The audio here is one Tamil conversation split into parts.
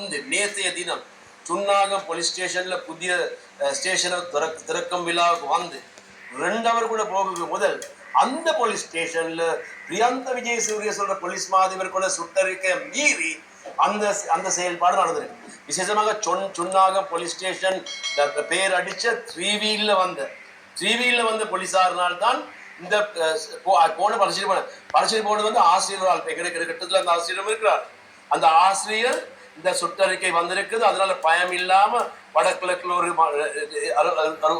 இந்த நேற்றைய தினம் சுன்னாகம் போலீஸ் ஸ்டேஷன்ல புதிய ஸ்டேஷனை திறக் திறக்கும் விழாவுக்கு வந்து ரெண்டு அவர் கூட போக முதல் அந்த போலீஸ் ஸ்டேஷன்ல பிரியந்த விஜய் சூரிய சொல்ற போலீஸ் மாதிபர் கூட சுட்டறிக்கை மீறி அந்த அந்த செயல்பாடு நடந்திருக்கு. விசேஷமாக சொன் சுன்னாகம் போலீஸ் ஸ்டேஷன் பேர் அடிச்ச த்ரீ வீல்ல வந்த த்ரீ வீல்ல வந்த போலீஸாரினால் தான் இந்த போன பரிசீலனை போன பரிசீலனை போனது வந்து ஆசிரியரால் ஆள் எங்களுக்கு கட்டத்தில் அந்த ஆசிரியரும் இருக்கிறார். அந்த ஆசிரியர் இந்த சுற்றறிக்கை வந்திருக்குது. அதனால பயம் இல்லாம வடகிழக்கில் ஒரு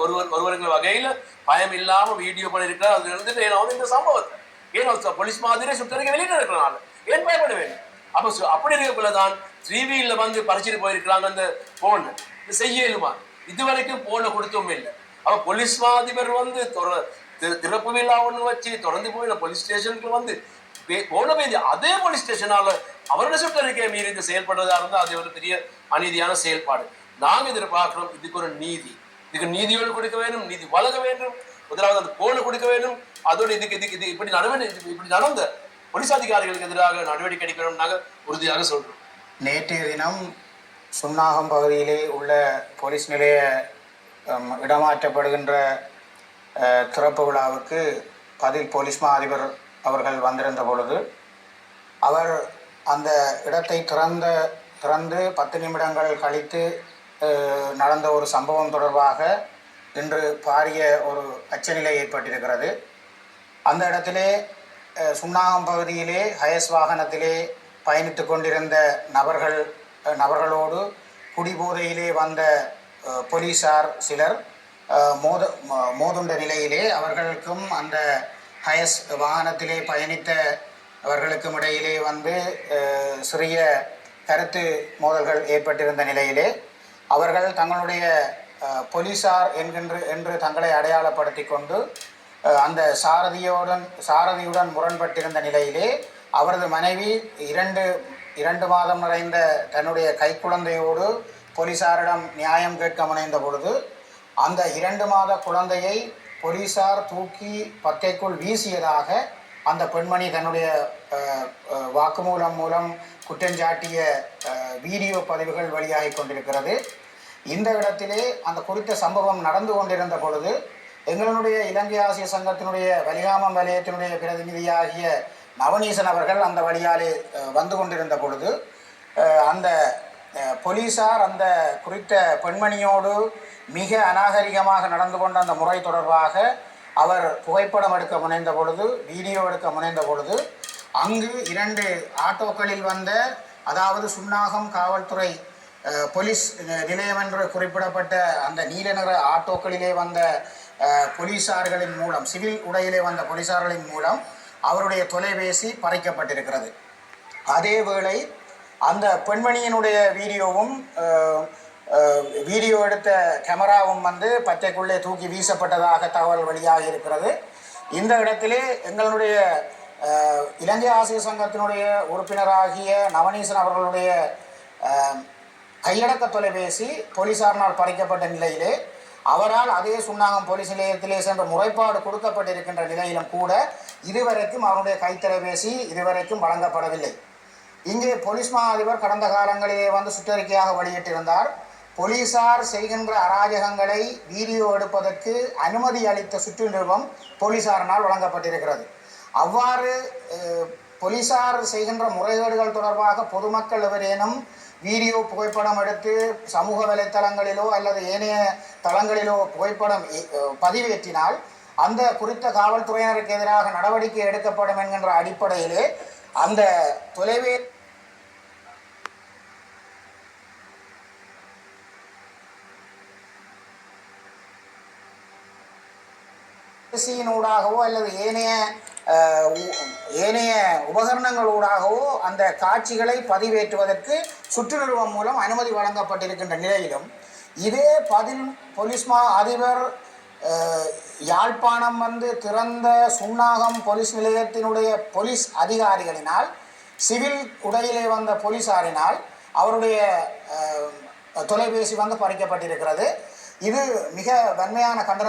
ஒருவர் ஒருவருங்கிற வகையில பயம் இல்லாம வீடியோ பண்ணிருக்கிறார். அதுல இருந்துட்டு ஏன்னா வந்து இந்த சம்பவத்தை? ஏன்னா போலீஸ் மாதிரி சுற்றறிக்கை வெளியிட்டு இருக்கிறனால ஏன் பயப்பட வேண்டும்? அப்ப அப்படி அப்படி இருக்கக்குள்ளதான் த்ரீவியில வந்து பறிச்சுட்டு போயிருக்கிறாங்க அந்த போன் இது இதுவரைக்கும் போனை கொடுத்தும் இல்லை. அப்ப போலீஸ் மாதிபர் வந்து திறப்பு விழாவுன்னு வச்சு தொடர்ந்து போய் போலீஸ் ஸ்டேஷனுக்கு வந்து பே- போன பேதி அதே போலீஸ் ஸ்டேஷனால அவரோட சுற்றறிக்கையை மீறி இது செயல்படுறதா இருந்தால் அது ஒரு பெரிய அநீதியான செயல்பாடு. நாங்க எதிர்பார்க்கிறோம் இதுக்கு ஒரு நீதி. இதுக்கு நீதியோடு கொடுக்க வேண்டும் நீதி வழங்க வேண்டும். முதலாவது அந்த போன கொடுக்க வேண்டும். அதோடு இதுக்கு இதுக்கு இது இப்படி நடவடிக்கை இப்படி நடந்த போலீஸ் அதிகாரிகளுக்கு எதிராக நடவடிக்கை எடுக்கணும் நாங்கள் உறுதியாக சொல்றோம். நேற்றைய தினம் சுன்னாகம் பகுதியிலே உள்ள போலீஸ் நிலைய இடமாற்றப்படுகின்ற திறப்பு விழாவுக்கு பதில் போலீஸ் மா அதிபர் அவர்கள் வந்திருந்த பொழுது அவர் அந்த இடத்தை திறந்த திறந்து பத்து நிமிடங்கள் கழித்து நடந்த ஒரு சம்பவம் தொடர்பாக இன்று பாரிய ஒரு அச்சநிலை ஏற்பட்டிருக்கிறது. அந்த இடத்திலே சுண்ணாகம் பகுதியிலே ஹயஸ் வாகனத்திலே பயணித்து கொண்டிருந்த நபர்கள் நபர்களோடு குடிபோதையிலே வந்த போலீசார் சிலர் மோத மோதுண்ட நிலையிலே அவர்களுக்கும் அந்த ஹயஸ் வாகனத்திலே பயணித்த அவர்களுக்கும் இடையிலே வந்து சிறிய கருத்து மோதல்கள் ஏற்பட்டிருந்த நிலையிலே அவர்கள் தங்களுடைய போலீசார் என்கின்ற என்று தங்களை அடையாளப்படுத்தி கொண்டு அந்த சாரதியோடன் சாரதியுடன் முரண்பட்டிருந்த நிலையிலே அவரது மனைவி இரண்டு இரண்டு மாதம் நிறைந்த தன்னுடைய கைக்குழந்தையோடு போலீசாரிடம் நியாயம் கேட்க முனைந்த பொழுது அந்த இரண்டு மாத குழந்தையை போலீசார் தூக்கி பக்கைக்குள் வீசியதாக அந்த பெண்மணி தன்னுடைய வாக்குமூலம் மூலம் குற்றஞ்சாட்டிய வீடியோ பதிவுகள் வெளியாகி கொண்டிருக்கிறது. இந்த இடத்திலே அந்த குறித்த சம்பவம் நடந்து கொண்டிருந்த பொழுது எங்களுடைய இலங்கை ஆசிய சங்கத்தினுடைய வலிகாமம் வலயத்தினுடைய பிரதிநிதியாகிய நவநீசன் அவர்கள் அந்த வழியாலே வந்து கொண்டிருந்த பொழுது அந்த போலீஸார் போலீசார் அந்த குறித்த பெண்மணியோடு மிக அநாகரிகமாக நடந்து கொண்ட அந்த முறை தொடர்பாக அவர் புகைப்படம் எடுக்க முனைந்த பொழுது வீடியோ எடுக்க முனைந்த பொழுது அங்கு இரண்டு ஆட்டோக்களில் வந்த அதாவது சுன்னாகம் காவல்துறை போலீஸ் நிலையம் என்று குறிப்பிடப்பட்ட அந்த நீல நிற ஆட்டோக்களிலே வந்த போலீசார்களின் மூலம் சிவில் உடையிலே வந்த போலீசார்களின் மூலம் அவருடைய தொலைபேசி பறிக்கப்பட்டிருக்கிறது. அதேவேளை அந்த பெண்மணியினுடைய வீடியோவும் வீடியோ எடுத்த கேமராவும் வந்து பச்சைக்குள்ளே தூக்கி வீசப்பட்டதாக தகவல் வெளியாகி இருக்கிறது. இந்த இடத்திலே எங்களுடைய இலங்கை ஆசிய சங்கத்தினுடைய உறுப்பினராகிய நவநீசன் அவர்களுடைய கையடக்க தொலைபேசி போலீசாரினால் பறிக்கப்பட்ட நிலையிலே அவரால் அதே சுண்ணாங்கம் போலீஸ் நிலையத்திலே சென்ற முறைப்பாடு கொடுக்கப்பட்டிருக்கின்ற நிலையிலும் கூட இதுவரைக்கும் அவருடைய கைத்தொலைபேசி இதுவரைக்கும் வழங்கப்படவில்லை. இங்கே போலீஸ் மா அதிபர் கடந்த காலங்களிலே வந்து சுற்றறிக்கையாக வெளியிட்டிருந்தார். போலீசார் செய்கின்ற அராஜகங்களை வீடியோ எடுப்பதற்கு அனுமதி அளித்த சுற்று நிறுவனம் போலீசாரினால் வழங்கப்பட்டிருக்கிறது. அவ்வாறு போலீசார் செய்கின்ற முறைகேடுகள் தொடர்பாக பொதுமக்கள் எவரேனும் வீடியோ புகைப்படம் எடுத்து சமூக வலைத்தளங்களிலோ அல்லது ஏனைய தளங்களிலோ புகைப்படம் பதிவேற்றினால் அந்த குறித்த காவல்துறையினருக்கு எதிராக நடவடிக்கை எடுக்கப்படும் என்கின்ற அடிப்படையிலே அந்த தொலைவே ஊடாகவோ அல்லது ஏனைய ஏனைய உபகரணங்களூடாகவோ அந்த காட்சிகளை பதிவேற்றுவதற்கு சுற்றுநிறுவம் மூலம் அனுமதி வழங்கப்பட்டிருக்கின்ற நிலையிலும் இதே பதில் போலீஸ்மா அதிபர் யாழ்ப்பாணம் வந்து திறந்த சுண்ணாகம் போலீஸ் நிலையத்தினுடைய போலீஸ் அதிகாரிகளினால் சிவில் உடையிலே வந்த போலீசாரினால் அவருடைய தொலைபேசி வந்து பறிக்கப்பட்டிருக்கிறது. இது மிக வன்மையான கண்டன